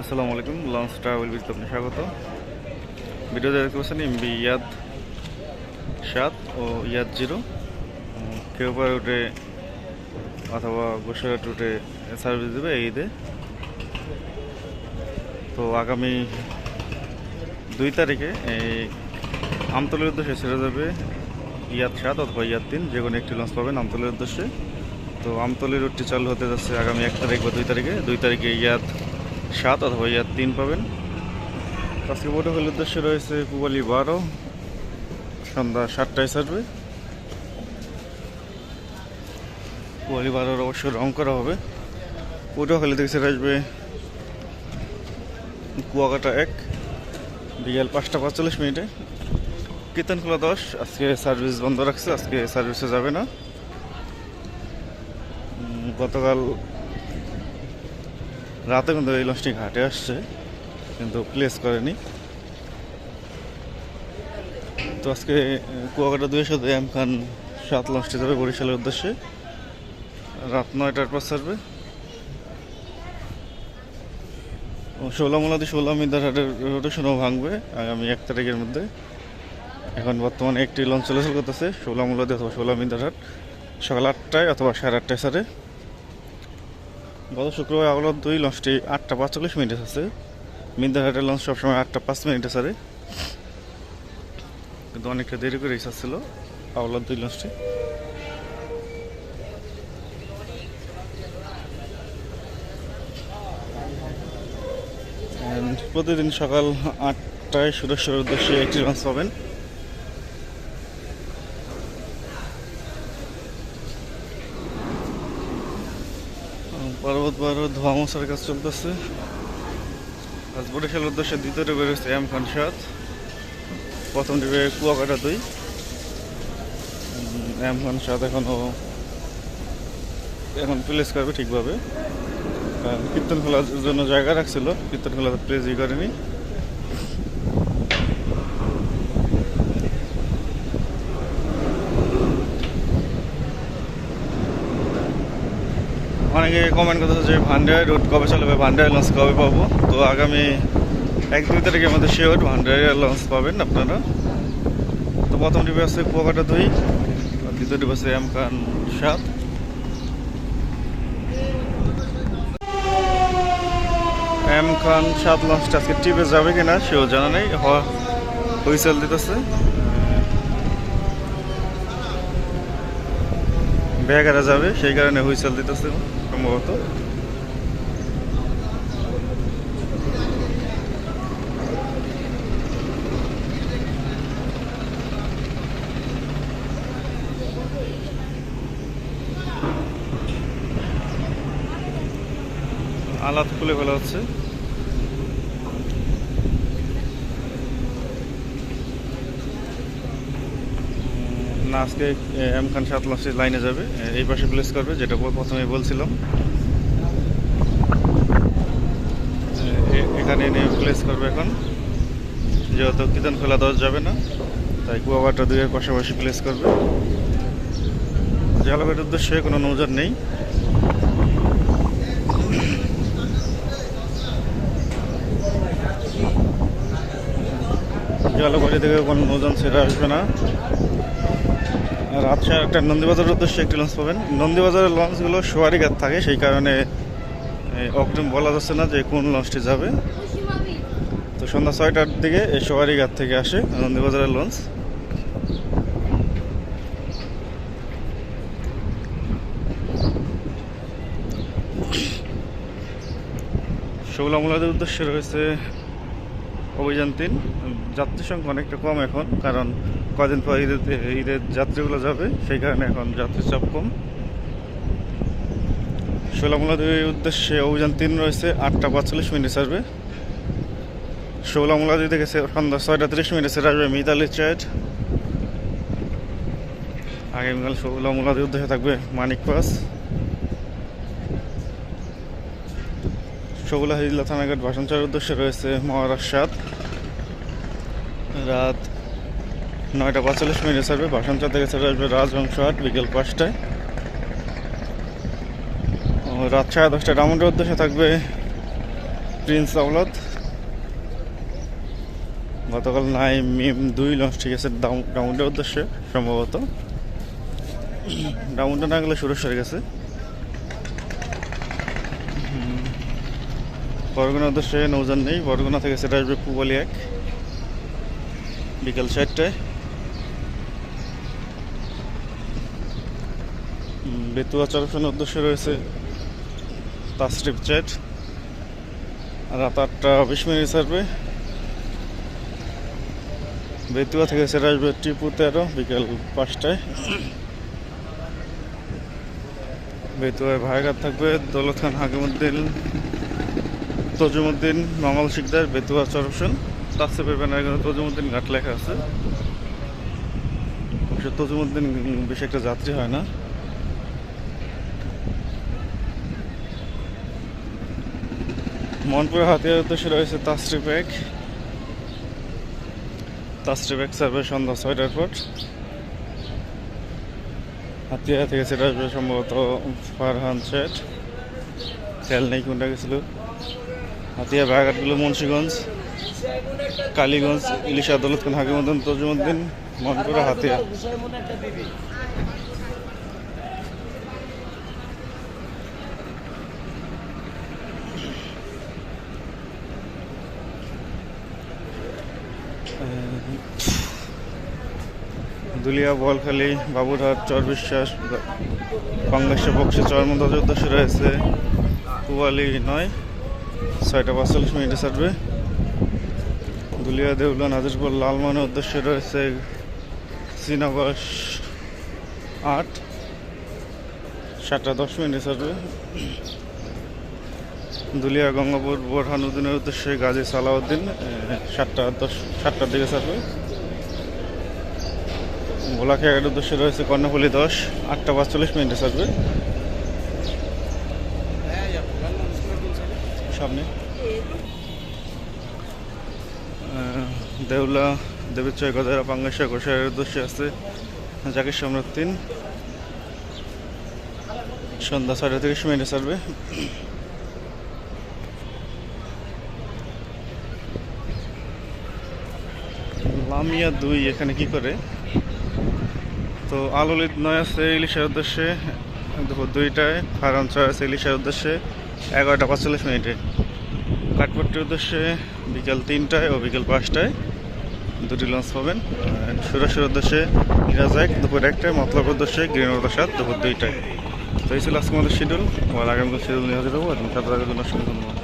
আসসালামু আলাইকুম launch travel বিজ আপনি স্বাগত। ভিডিওতে দেখতে পাচ্ছেন এমবি ইয়াদ সাত ও ইয়াদ জিরো। কেউ পারে উঠে অথবা গোসাইট উঠে সার্ভিস দেবে এই ঈদে। তো আগামী দুই তারিখে এই আমতলের উদ্দেশ্যে ছেড়ে যাবে ইয়াদ সাত অথবা ইয়াদ তিন, যে কোনো একটি লঞ্চ পাবেন আমতলের উদ্দেশ্যে। তো আমতলের রুটটি চালু হতে যাচ্ছে আগামী এক তারিখ বা দুই তারিখে। দুই তারিখে ইয়াদ সাত অথবা ইয়ার তিন পাবেন। আজকে বোটহলের উদ্দেশ্যে রয়েছে পুবালি বারো। সন্ধ্যা সাতটায় ছাড়বে। পুবালি বারোর অবশ্যই রং করা হবে। পটুয়াখালী থেকে ছেড়ে আসবে কুয়াকাটা এক, বিকেল পাঁচটা পাঁচচল্লিশ মিনিটে। কীর্তনখোলা দশ, আজকে সার্ভিস বন্ধ রাখছে, আজকে সার্ভিসে যাবে না। গতকাল রাতে কিন্তু এই লঞ্চটি ঘাটে আসছে, কিন্তু প্লেস করেনি। তো আজকে কুয়াকাটা দুই সাথে এম খান সাত লঞ্চটি যাবে বরিশালের উদ্দেশ্যে রাত নয়টার পর ছাড়বে। ষোলামুলাদি ষোলো মিদারহাটের রোটেশনও ভাঙবে আগামী এক তারিখের মধ্যে। এখন বর্তমানে একটি লঞ্চ চলাচল করতেছে ষোলামুলাদি অথবা ষোলা মিদারহাট সকাল আটটায় অথবা সাড়ে আটটায় সারে গত শুক্রবার আওলাদ দুই লঞ্চটি আটটা পাঁচচল্লিশ মিনিটে আছে। মিন্দারহাটের লঞ্চ সবসময় আটটা পাঁচ মিনিটে সারে কিন্তু অনেকটা দেরি করে ছিল আওলাদ দুই লঞ্চটি। প্রতিদিন সকাল আটটায় সুরেশ্বরের উদ্দেশ্যে একটি লঞ্চ পাবেন। পর্বত ধোয়া মশার কাজ চলতেছে। আজ বরিশাল উদ্দেশ্যে দ্বিতীয়টি বেরোচ্ছে এম খান সাত প্রথম ডিবে কুয়াকাটা দুই। এম খান সাত এখনও এখন প্লেস করবে ঠিকভাবে। কীর্তন খেলার জন্য জায়গা রাখছিল। কীর্তন খোলা প্লেসই করেনি। অনেকে কমেন্ট করতেছে যে ভান্ডার রোড কবে চালাবে ভান্ডার লঞ্চ কবে পাবো? তো আগামী এক দুই তারিখের মধ্যে শিওর ভান্ডারের লঞ্চ পাবেন আপনারা। তো প্রথম ডিবে আছে কুয়াকাটা দুই দ্বিতীয় ডিবে আছে এম খান সাত। এম খান সাত লঞ্চটা আজকে টিপে যাবে কিনা সেও জানা নেই হুইসেল দিতেছে। ব্যাগারা যাবে, সেই কারণে হুইসেল দিতেছে। সম্ভবত। আলাদ খুলে ফেলা হচ্ছে। না, আজকে এম খান সাত লঞ্চের লাইনে যাবে। এই পাশে প্লেস করবে, যেটা প্রথমে বলছিলাম। এখানে এনে প্লেস করবে এখন। যেহেতু কীর্তন খোলা দশ যাবে না, তাই কুয়াবাটা দুইয়ের পাশাপাশি প্লেস করবে। জালাবের উদ্দেশ্যে কোনো নৌজান নেই। জলবাড়ি থেকে কোনো নৌজান সেটা আসবে না। আচ্ছা একটা নন্দীবাজারের উদ্দেশ্যে একটি লঞ্চ পাবেন। নন্দীবাজারের লঞ্চগুলো সোয়ারিঘাট থাকে, সেই কারণে অগ্রিম বলা যাচ্ছে না যে কোন লঞ্চটি যাবে। তো সন্ধ্যা ছয়টার দিকে এই সোয়ারিঘাট থেকে আসে নন্দীবাজারের লঞ্চ শৌলামুলাদের উদ্দেশ্যে রয়েছে অভিযান তিন। যাত্রী সংখ্যা অনেকটা কম এখন, কারণ কদিন পর ঈদের ঈদের যাত্রীগুলো যাবে, সেই কারণে এখন যাত্রীর চাপ কম। ষোলামুলাদের উদ্দেশ্যে অভিযান তিন রয়েছে, আটটা পাঁচচল্লিশ মিনিট আসবে ষোলামুলাদি থেকে সে- সন্ধ্যা ছয়টা তিরিশ মিনিটে সেরে আসবে মিতালি চাইট আগামীকাল ষোলামুলাদের উদ্দেশ্যে থাকবে মানিক পাস। সগুলা হিজলা থানাঘাট ভাষণচারের উদ্দেশ্যে রয়েছে মহারাজ সাত রাত নয়টা পঁয়তাল্লিশ মিনিটে ছাড়বে ভাষণচার থেকে ছেড়ে আসবে রাজবংশ আট বিকেল পাঁচটায়। রাত সাড়ে দশটায় রামুন্ডের উদ্দেশ্যে থাকবে প্রিন্স আওলাদ গতকাল নাই, মিম দুই লঞ্চ ঠিক আছে ডাউনটার উদ্দেশ্যে, সম্ভবত। ডাউনটা না গেলে সুরেশ্বর গেছে বরগুনা উদ্দেশ্যে নৌজান নেই, বরগুনা থেকে সেটা আসবে পুবালি এক, বিকেল চারটায়। বেতুয়া চরফের উদ্দেশ্যে রয়েছে তাস্ট্রিপ চ্যাট। রাত আটটা বিশ মিনিট ছাড়বে। বেতুয়া থেকে সেটা আসবে টিপু তেরো, বিকেল পাঁচটায়। বেতুয়ায় ভাইঘাট থাকবে দৌলত খান হাকিমুদ্দিন, তজুমুদ্দিন মঙ্গল শিকদার, বেতুয়া চরপশন তাসিফের ব্যানার কিন্তু তজুমুদ্দিন ঘাট লেখা আছে। তজুমুদ্দিন বেশি একটা যাত্রী হয় না। মনপুর হাতিয়ার উদ্দেশ্যে রয়েছে তাস্ট্রিপ এক তাস্ট্রিপ এক সার্ভে সন্ধ্যা ছয়টার পর। হাতিয়া থেকে সেটা আসবে সম্ভবত ফারহান শেঠ। খেয়াল নেই কোনটা গেছিল। হাতিয়া বাগাটগুলো মুন্সীগঞ্জ, কালীগঞ্জ, ইলিশা আদালত হাকিমুদ্দিন তজুমুদ্দিন মনপুরা হাতিয়া দুলিয়া, বলখালি, বাবুরহাট, চর বিশ্বাস বাংলাদেশের পক্ষে চরমন্দাজের উদ্দেশ্যে রয়েছে পুয়ালি নয়, ছয়টা পাঁচচল্লিশ মিনিটে ছাড়বে। দুলিয়া, দেউলা, নাজিরপুর লালমনের উদ্দেশ্যে রয়েছে শ্রীনগর আট। সাতটা দশ মিনিটে ছাড়বে। দুলিয়া গঙ্গাপুর বোরহানুদ্দিনের উদ্দেশ্যে গাজী সালাউদ্দিন সাতটা দশ, সাতটার দিকে ছাড়বে ভোলাখেয়ার উদ্দেশ্যে রয়েছে কর্ণফুলি দশ, আটটা পাঁচচল্লিশ মিনিটে ছাড়বে সামনে। দেউলা দেবীচয় গদারা পাঙ্গেশ্বর ঘোষের উদ্দেশ্যে আছে জাকির সম্রাট সন্ধ্যা ছয়টা তিরিশ মিনিটে ছাড়বে লামিয়া দুই এখানে কি করে? তো আলোলিত নয় আছে ইলিশের উদ্দেশ্যে দুপুর দুইটায় ফারান ছয় আছে ইলিশের উদ্দেশ্যে, এগারোটা পাঁচচল্লিশ মিনিটে। কাঠপট্টির উদ্দেশ্যে বিকেল তিনটায় ও বিকেল পাঁচটায় দুটি লঞ্চ পাবেন। সুরেশের উদ্দেশ্যে ইরাজ এক, দুপুর একটায়, মতলব উদ্দেশ্যে গ্রিনওয়াটার সাত দুপুর দুইটায়। তো এই ছিল আজকে আমাদের শিডিউল আবার আগামীকাল শিডিউল নিয়ে হাজির হব। এবং সাঁতার জন্য ধন্যবাদ।